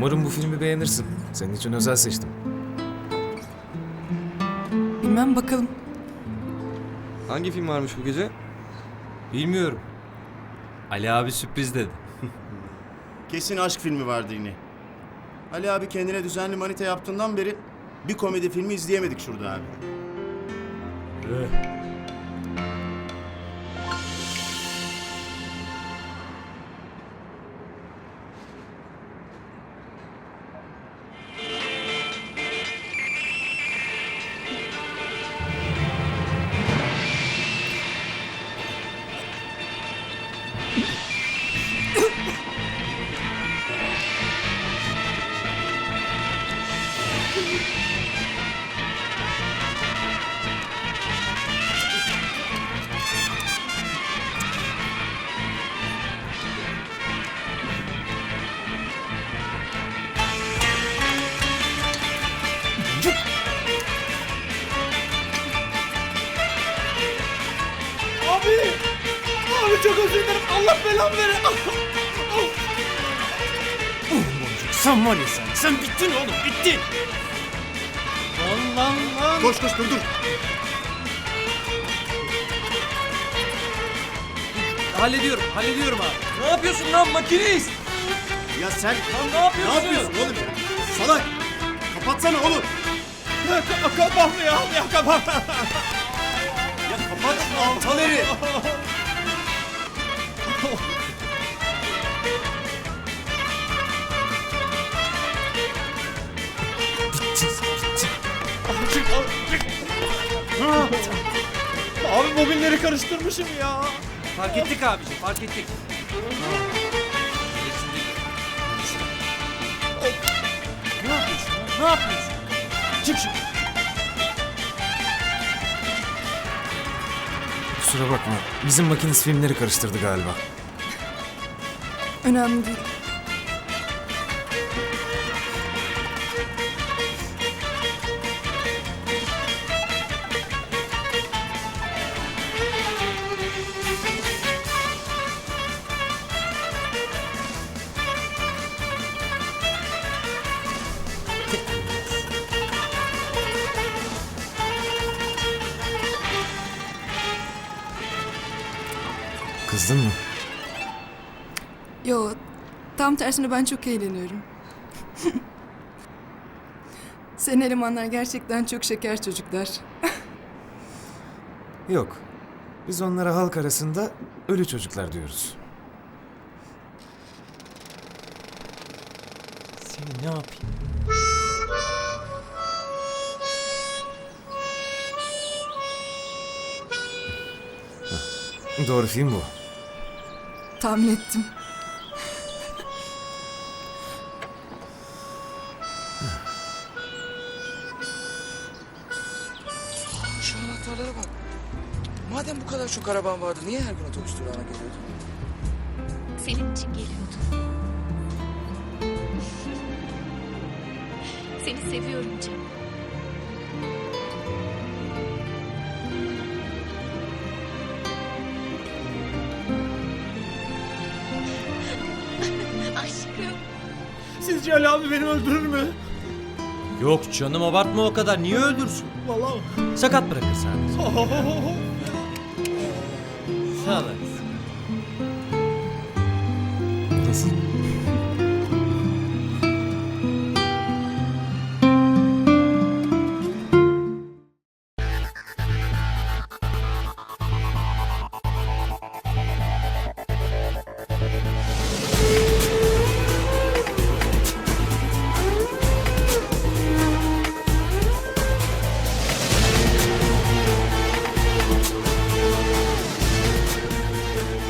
Umarım bu filmi beğenirsin. Senin için özel seçtim. Bilmem bakalım. Hangi film varmış bu gece? Bilmiyorum. Ali abi sürpriz dedi. Kesin aşk filmi vardı yine. Ali abi kendine düzenli manita yaptığından beri bir komedi filmi izleyemedik şurada abi. Abi! Abi çok özür dilerim. Allah belamı verir. Sen var ya sen. Sen bittin oğlum bittin. Lan lan lan. Koş koş dur dur. Hallediyorum, hallediyorum abi. Ne yapıyorsun lan makinist? Ya sen Lan ne yapıyorsun? ne yapıyorsun oğlum ya? Salak! Kapatsana oğlum! Kafam ya. Ya kafam. Ya kapat şunu aptal Abi bobinleri karıştırmışım ya. Fark ettik abiciğim, fark ettik. Ne yapıyorsun? Ne yapıyorsun? Çık şimdi. Kusura bakma. Bizim makinist filmleri karıştırdı galiba. Önemli değil. Kızdın mı? Yo, tam tersine ben çok eğleniyorum. Senin elemanlar gerçekten çok şeker çocuklar. Yok. Biz onlara halk arasında ölü çocuklar diyoruz. Seni ne yapayım? Doğru film bu. Tahmin ettim. Şu anahtarlara bak. Madem bu kadar çok araban vardı niye her gün otobüs durağına geliyordun? Senin için geliyordum. Seni seviyorum Cem. Sizce Ali abi beni öldürür mü? Yok canım abartma o kadar. Niye öldürsün? Vallahi. Sakat bırakır sadece. Sağ ol. Nasıl?